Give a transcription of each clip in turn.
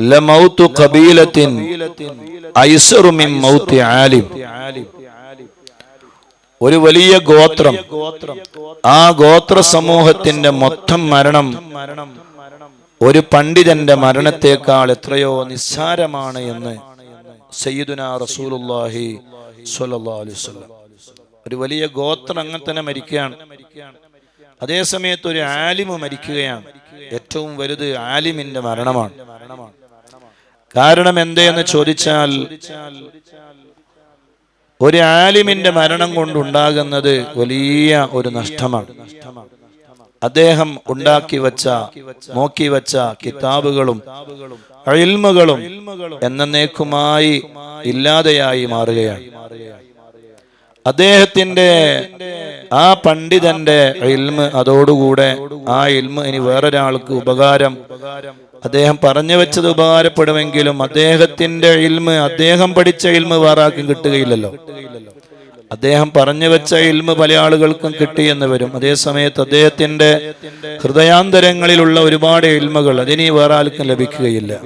ലമൗത്തു ഖബീലത്തിൻ ഐസറു മിൻ മൗത്തി ആലിം ഒരു വലിയ ഗോത്രം. ആ ഗോത്ര സമൂഹത്തിന്റെ മൊത്തം മരണം ഒരു പണ്ഡിതന്റെ മരണത്തെക്കാൾ എത്രയോ നിസ്സാരമാണ് എന്ന് സയ്യിദുന ഒരു വലിയ ഗോത്രം അങ്ങനെ തന്നെ മരിക്കുകയാണ്. അതേ സമയത്ത് ഒരു ആലിമ് മരിക്കുകയാണ്. ഏറ്റവും വലുത് ആലിമിന്റെ മരണമാണ്. കാരണം എന്തേന്ന് ചോദിച്ചാൽ ഒരു ആലിമിന്റെ മരണം കൊണ്ടുണ്ടാകുന്നത് വലിയ ഒരു നഷ്ടമാണ്. അദ്ദേഹം ഉണ്ടാക്കി വച്ച നോക്കി വച്ച കിതാബുകളും ഇൽമുകളും എന്നേക്കുമായി ഇല്ലാതെയായി മാറുകയാണ്. അദ്ദേഹത്തിന്റെ ആ പണ്ഡിതന്റെ ഇൽമ് അതോടുകൂടെ ആ ഇൽമ് ഇനി വേറൊരാൾക്ക് ഉപകാരം അദ്ദേഹം പറഞ്ഞു വെച്ചത് ഉപകാരപ്പെടുമെങ്കിലും അദ്ദേഹത്തിന്റെ ഇൽമ് അദ്ദേഹം പഠിച്ച ഇൽമ് വേറെ ആർക്കും കിട്ടുകയില്ലല്ലോ. അദ്ദേഹം പറഞ്ഞു വെച്ച ഇൽമ് പല ആളുകൾക്കും കിട്ടിയെന്ന് വരും. അതേസമയത്ത് അദ്ദേഹത്തിന്റെ ഹൃദയാന്തരങ്ങളിലുള്ള ഒരുപാട് ഇൽമകൾ അതിനി വേറെ ആർക്കും ലഭിക്കുകയില്ല.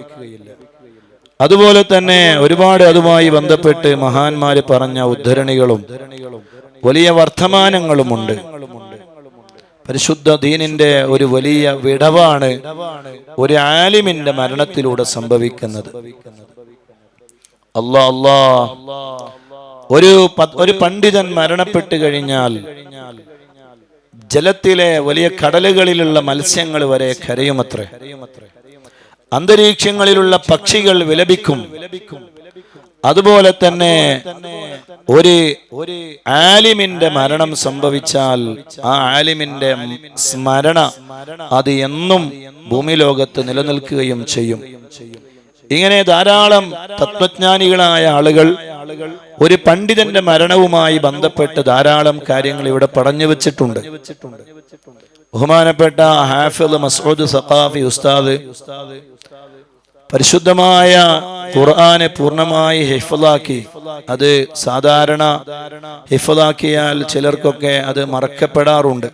അതുപോലെ തന്നെ ഒരുപാട് അതുമായി ബന്ധപ്പെട്ട് മഹാന്മാര് പറഞ്ഞ ഉദ്ധരണികളും വലിയ വർത്തമാനങ്ങളുമുണ്ട് പരിശുദ്ധ ദീനിന്റെ ഒരു വലിയ വിടവാണ് ഒരു ആലിമിന്റെ മരണത്തിലൂടെ സംഭവിക്കുന്നത്. അല്ലാ അല്ലാ ഒരു ഒരു പണ്ഡിതൻ മരണപ്പെട്ട് കഴിഞ്ഞാൽ ജലത്തിലെ വലിയ കടലുകളിലുള്ള മത്സ്യങ്ങൾ വരെ കരയുമത്രേ. അന്തരീക്ഷങ്ങളിലുള്ള പക്ഷികൾ വിലപിക്കും. അതുപോലെ തന്നെ ഒരു ഒരു ആലിമിന്റെ മരണം സംഭവിച്ചാൽ ആ ആലിമിന്റെ സ്മരണ അത് എന്നും ഭൂമി ലോകത്ത് നിലനിൽക്കുകയും ചെയ്യും. ഇങ്ങനെ ധാരാളം തത്വജ്ഞാനികളായ ആളുകൾ ഒരു പണ്ഡിതന്റെ മരണവുമായി ബന്ധപ്പെട്ട് ധാരാളം കാര്യങ്ങൾ ഇവിടെ പറഞ്ഞു വെച്ചിട്ടുണ്ട്. ബഹുമാനപ്പെട്ട ഹാഫിദ് മസൂദ് സഖാഫി ഉസ്താദ് പരിശുദ്ധമായ ഖുർആാനെ പൂർണമായി ഹിഫലാക്കി അത് സാധാരണ ഹിഫലാക്കിയാൽ ചിലർക്കൊക്കെ അത് മറക്കപ്പെടാറുണ്ട്.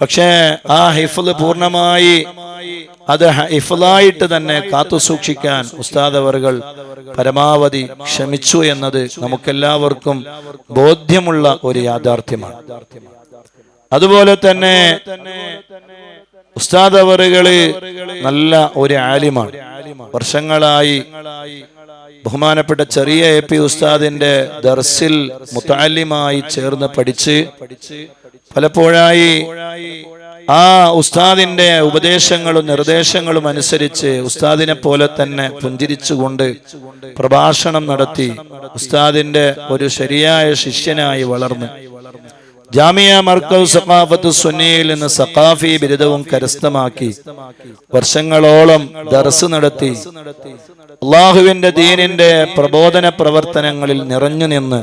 പക്ഷേ ആ ഹിഫൽ പൂർണമായി അത് ഹിഫലായിട്ട് തന്നെ കാത്തു സൂക്ഷിക്കാൻ ഉസ്താദ് അവർകൾ പരമാവധി ക്ഷമിച്ചു എന്നത് നമുക്കെല്ലാവർക്കും ബോധ്യമുള്ള ഒരു യാഥാർത്ഥ്യമാണ്. അതുപോലെ തന്നെ ഉസ്താദ് അവറുകൾ നല്ല ഒരു ആലിമാണ്. വർഷങ്ങളായി ബഹുമാനപ്പെട്ട ചെറിയ എ പി ഉസ്താദിന്റെ ദർസിൽ മുത്താലിമായി ചേർന്ന് പഠിച്ച് പലപ്പോഴായി ആ ഉസ്താദിന്റെ ഉപദേശങ്ങളും നിർദ്ദേശങ്ങളും അനുസരിച്ച് ഉസ്താദിനെ പോലെ തന്നെ പുഞ്ചിരിച്ചുകൊണ്ട് പ്രഭാഷണം നടത്തി ഉസ്താദിന്റെ ഒരു ശരിയായ ശിഷ്യനായി വളർന്ന്. ജാമിയ മർക്കസ് സഖാഫത്ത് സുന്നിയിൽ നിന്ന് സഖാഫി ബിരുദവും കരസ്ഥമാക്കി വർഷങ്ങളോളം ദർസ് നടത്തി അള്ളാഹുവിന്റെ ദീനിന്റെ പ്രബോധന പ്രവർത്തനങ്ങളിൽ നിറഞ്ഞു നിന്ന്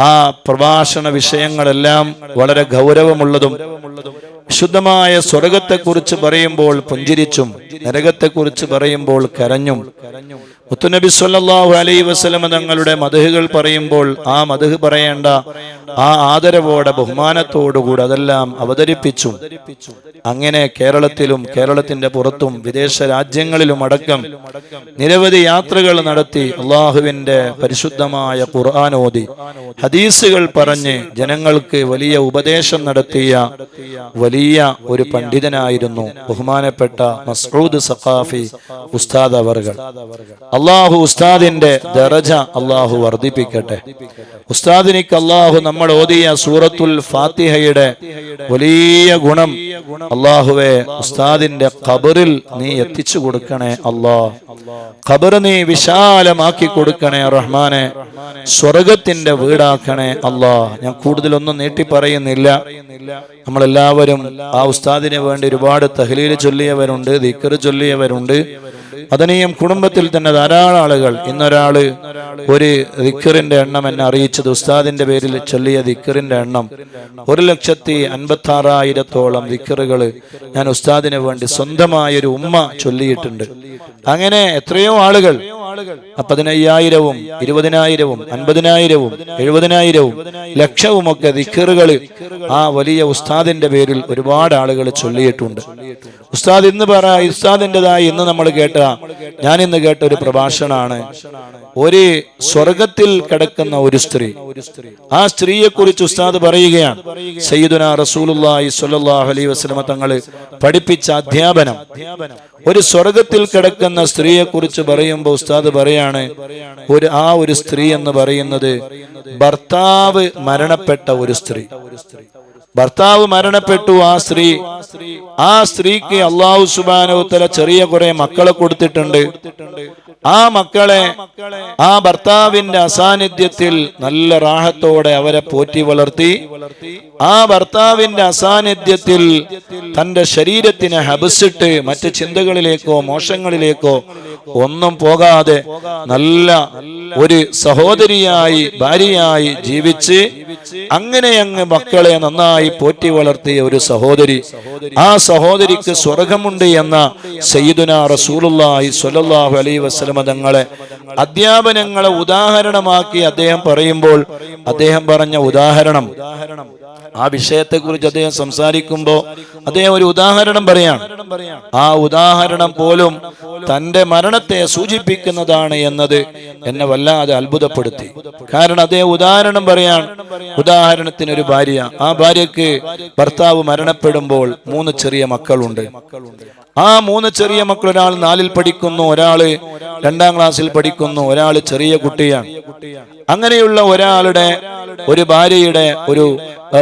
ആ പ്രഭാഷണ വിഷയങ്ങളെല്ലാം വളരെ ഗൗരവമുള്ളതും വിശുദ്ധമായ സ്വർഗത്തെക്കുറിച്ച് പറയുമ്പോൾ പുഞ്ചിരിച്ചും നരകത്തെക്കുറിച്ച് പറയുമ്പോൾ കരഞ്ഞും. മുത്തുനബി സല്ലാഹു അലൈ വസ്ലമ തങ്ങളുടെ മധുഹുകൾ പറയുമ്പോൾ ആ മധുഹ് പറയേണ്ട ആ ആദരവോടെ ബഹുമാനത്തോടുകൂടി അതെല്ലാം അവതരിപ്പിച്ചു. അങ്ങനെ കേരളത്തിലും കേരളത്തിന്റെ പുറത്തും വിദേശ രാജ്യങ്ങളിലും അടക്കം നിരവധി യാത്രകൾ നടത്തി അള്ളാഹുവിന്റെ പരിശുദ്ധമായ ഖുർആാനോദി ഹദീസുകൾ പറഞ്ഞ് ജനങ്ങൾക്ക് വലിയ ഉപദേശം നടത്തിയ വലിയ ഒരു പണ്ഡിതനായിരുന്നു ബഹുമാനപ്പെട്ട മസ്ഊദ് സഖാഫി ഉസ്താദ് അവർകൾ. അള്ളാഹു ഉസ്താദിന്റെ ദറജ അള്ളാഹു വർദ്ധിപ്പിക്കട്ടെ. ഉസ്താദിനിക്ക് അള്ളാഹു നമ്മൾ ഓതിയ സൂറത്തുൽ ഫാത്തിഹയുടെ വലിയ ഗുണം അള്ളാഹുവെ ഉസ്താദിന്റെ ഖബറിൽ നീ എത്തിച്ചു കൊടുക്കണേ അള്ളാഹ് ഖബർ നീ വിശാലമാക്കി കൊടുക്കണേ റഹ്മാനെ. സ്വർഗത്തിന്റെ വീടാക്കണേ അള്ളാഹ് ഞാൻ കൂടുതലൊന്നും നീട്ടി പറയുന്നില്ല. നമ്മളെല്ലാവരും ആ ഉസ്താദിന് വേണ്ടി ഒരുപാട് തഹലീൽ ചൊല്ലിയവരുണ്ട് ദിക്കർ ചൊല്ലിയവരുണ്ട്. അതനെയും കുടുംബത്തിൽ തന്നെ ധാരാളം ആളുകൾ. ഇന്നൊരാൾ ഒരു ദിക്കറിന്റെ എണ്ണം എന്നെ അറിയിച്ചത് ഉസ്താദിന്റെ പേരിൽ ചൊല്ലിയ ദിക്കറിന്റെ എണ്ണം ഒരു ലക്ഷത്തി അൻപത്തി ആറായിരത്തോളം ദിക്കറുകൾ ഞാൻ ഉസ്താദിന് വേണ്ടി സ്വന്തമായ ഒരു ഉമ്മ ചൊല്ലിയിട്ടുണ്ട്. അങ്ങനെ എത്രയോ ആളുകൾ പതിനയ്യായിരവും ഇരുപതിനായിരവും അൻപതിനായിരവും എഴുപതിനായിരവും ലക്ഷവും ഒക്കെ ദിക്കറുകൾ ആ വലിയ ഉസ്താദിന്റെ പേരിൽ ഒരുപാട് ആളുകൾ ചൊല്ലിയിട്ടുണ്ട്. ഉസ്താദ് ഇന്ന് പറ ഉസ്താദിന്റെതായി ഇന്ന് നമ്മൾ കേട്ട ഞാൻ ഇന്ന് കേട്ട ഒരു പ്രഭാഷണമാണ് ഒരു സ്വർഗത്തിൽ കിടക്കുന്ന ഒരു സ്ത്രീ. ആ സ്ത്രീയെ കുറിച്ച് ഉസ്താദ് പറയുകയാണ്. സയ്യിദുന റസൂലുള്ളാഹി സ്വല്ലല്ലാഹു അലൈഹി വസല്ലമ തങ്ങൾ പഠിപ്പിച്ച അധ്യാപനം. ഒരു സ്വർഗത്തിൽ കിടക്കുന്ന സ്ത്രീയെ കുറിച്ച് പറയുമ്പോൾ ഉസ്താദ് പറയാണ് ഒരു ആ ഒരു സ്ത്രീ എന്ന് പറയുന്നത് ഭർത്താവ് മരണപ്പെട്ട ഒരു സ്ത്രീ. ഭർത്താവ് മരണപ്പെട്ടു. ആ സ്ത്രീ ആ സ്ത്രീക്ക് അള്ളാഹു സുബാനോത്തല ചെറിയ കുറെ മക്കളെ കൊടുത്തിട്ടുണ്ട്. ആ മക്കളെ ആ ഭർത്താവിന്റെ അസാന്നിധ്യത്തിൽ നല്ല റാഹത്തോടെ അവരെ പോറ്റി വളർത്തി. ആ ഭർത്താവിന്റെ അസാന്നിധ്യത്തിൽ തന്റെ ശരീരത്തിനെ ഹബസിട്ട് മറ്റ് ചിന്തകളിലേക്കോ മോശങ്ങളിലേക്കോ ഒന്നും പോകാതെ നല്ല ഒരു സഹോദരിയായി ഭാര്യയായി ജീവിച്ച് അങ്ങനെ അങ്ങ് മക്കളെ നന്നായി പോറ്റി വളർത്തിയ ഒരു സഹോദരി. ആ സഹോദരിക്ക് സ്വർഗമുണ്ട് എന്ന സയ്യിദുന റസൂലുള്ളാഹി സ്വല്ലല്ലാഹു അലൈഹി വസല്ലമ തങ്ങളെ അധ്യാപനങ്ങളെ ഉദാഹരണമാക്കി അദ്ദേഹം പറയുമ്പോൾ അദ്ദേഹം പറഞ്ഞ ഉദാഹരണം ആ വിഷയത്തെക്കുറിച്ച് അദ്ദേഹം സംസാരിക്കുമ്പോൾ അദ്ദേഹം ഒരു ഉദാഹരണം പറയാണ്. ആ ഉദാഹരണം പോലും തന്റെ മരണത്തെ സൂചിപ്പിക്കുന്നതാണ് എന്നത് എന്നെ വല്ലാതെ അത്ഭുതപ്പെടുത്തി. കാരണം അദ്ദേഹം ഉദാഹരണം പറയാൻ ഉദാഹരണത്തിന് ഒരു ഭാര്യ. ആ ഭാര്യക്ക് ഭർത്താവ് മരണപ്പെടുമ്പോൾ മൂന്ന് ചെറിയ മക്കളുണ്ട്. ആ മൂന്ന് ചെറിയ മക്കൾ ഒരാൾ നാലിൽ പഠിക്കുന്നു ഒരാൾ രണ്ടാം ക്ലാസ്സിൽ പഠിക്കുന്നു ഒരാൾ ചെറിയ കുട്ടിയാണ്. അങ്ങനെയുള്ള ഒരാളുടെ ഒരു ഭാര്യയുടെ ഒരു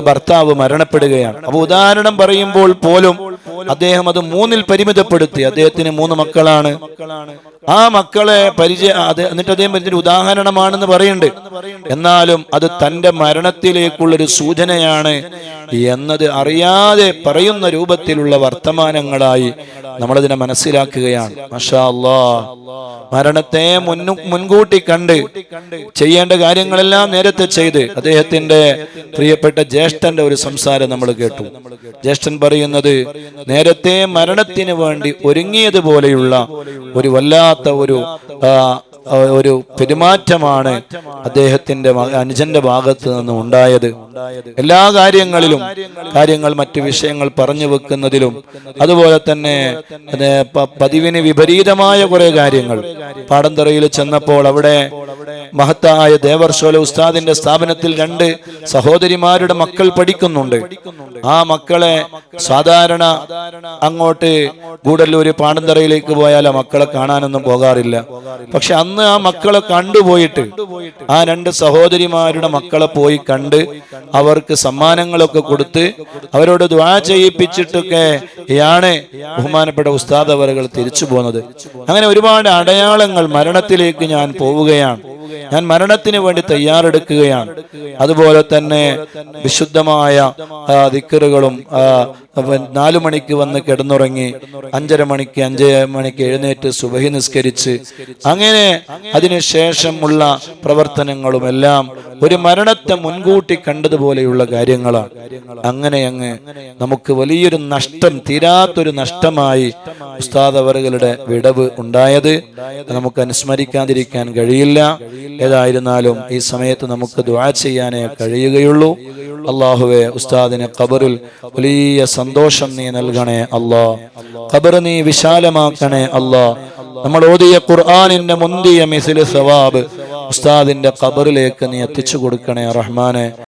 ഭർത്താവ് മരണപ്പെടുകയാണ്. അപ്പൊ ഉദാഹരണം പറയുമ്പോൾ പോലും അദ്ദേഹം അത് മൂന്നിൽ പരിമിതപ്പെടുത്തി. അദ്ദേഹത്തിന് മൂന്ന് മക്കളാണ്. ആ മക്കളെ പരിചയ അത് എന്നിട്ട് അദ്ദേഹം പറഞ്ഞൊരു ഉദാഹരണമാണെന്ന് പറയുന്നുണ്ട്. എന്നാലും അത് തന്റെ മരണത്തിലേക്കുള്ളൊരു സൂചനയാണ് എന്നത് അറിയാതെ പറയുന്ന രൂപത്തിലുള്ള വർത്തമാനങ്ങളായി നമ്മളതിനെ മനസ്സിലാക്കുകയാണ്. മഷാ മരണത്തെ മുന്നു മുൻകൂട്ടി കണ്ട് ചെയ്യേണ്ട കാര്യങ്ങളെല്ലാം നേരത്തെ ചെയ്ത് അദ്ദേഹത്തിന്റെ പ്രിയപ്പെട്ട ജ്യേഷ്ഠന്റെ ഒരു സംസാരം നമ്മൾ കേട്ടു. ജ്യേഷ്ഠൻ പറയുന്നത് നേരത്തെ മരണത്തിന് വേണ്ടി ഒരുങ്ങിയതുപോലെയുള്ള ഒരു വല്ലാത്ത ഒരു ആ, ആ, ഒരു പെരുമാറ്റമാണ് അദ്ദേഹത്തിന്റെ അനുജന്റെ ഭാഗത്ത് നിന്ന് ഉണ്ടായത്. എല്ലാ കാര്യങ്ങളിലും കാര്യങ്ങൾ മറ്റു വിഷയങ്ങൾ പറഞ്ഞു വെക്കുന്നതിലും അതുപോലെ തന്നെ പതിവിന് വിപരീതമായ കുറെ കാര്യങ്ങൾ. പാടന്തറയിൽ ചെന്നപ്പോൾ അവിടെ മഹത്തായ ദേവർഷോല ഉസ്താദിന്റെ സ്ഥാപനത്തിൽ രണ്ട് സഹോദരിമാരുടെ മക്കൾ പഠിക്കുന്നുണ്ട്. ആ മക്കളെ സാധാരണ അങ്ങോട്ട് ഗൂഡല്ലൂര് പാണന്തറയിലേക്ക് പോയാൽ ആ മക്കളെ കാണാനൊന്നും പോകാറില്ല. പക്ഷെ അന്ന് ആ മക്കളെ കണ്ടുപോയിട്ട് ആ രണ്ട് സഹോദരിമാരുടെ മക്കളെ പോയി കണ്ട് അവർക്ക് സമ്മാനങ്ങളൊക്കെ കൊടുത്ത് അവരോട് ദ്വാ ചെയ്യിപ്പിച്ചിട്ടൊക്കെ ഇയാണ് ബഹുമാനപ്പെട്ട ഉസ്താദ് അവരുകൾ തിരിച്ചു പോകുന്നത് അങ്ങനെ ഒരുപാട് അടയാളങ്ങൾ മരണത്തിലേക്ക് ഞാൻ പോവുകയാണ്. ഞാൻ മരണത്തിന് വേണ്ടി തയ്യാറെടുക്കുകയാണ്. അതുപോലെ തന്നെ വിശുദ്ധമായ ദിക്കറുകളും നാലു മണിക്ക് വന്ന് കിടന്നുറങ്ങി അഞ്ചര മണിക്ക് അഞ്ച് മണിക്ക് എഴുന്നേറ്റ് സുബഹി നിസ്കരിച്ച് അങ്ങനെ അതിനുശേഷമുള്ള പ്രവർത്തനങ്ങളും എല്ലാം ഒരു മരണത്തെ മുൻകൂട്ടി കണ്ടതുപോലെയുള്ള കാര്യങ്ങളാണ്. അങ്ങനെ അങ്ങ് നമുക്ക് വലിയൊരു നഷ്ടം തീരാത്തൊരു നഷ്ടമായി ഉസ്താദ് അവറുകളുടെ വിടവ് ഉണ്ടായത്. നമുക്ക് അനുസ്മരിക്കാതിരിക്കാൻ കഴിയില്ല. ഏതായിരുന്നാലും ഈ സമയത്ത് നമുക്ക് ദ്വാ ചെയ്യാനേ കഴിയുകയുള്ളൂ. അള്ളാഹുവെ ഉസ്താദിന് ഖബറിൽ വലിയ സന്തോഷം നീ നൽകണേ അല്ലാ. ഖബർ നീ വിശാലമാക്കണേ അല്ലാ. നമ്മൾ ഓതിയ ഖുർആാനിന്റെ മുന്തിയ മിസിൽ സവാബ് ഉസ്താദിന്റെ ഖബറിലേക്ക് നീ എത്തിച്ചു കൊടുക്കണേ റഹ്മാനെ.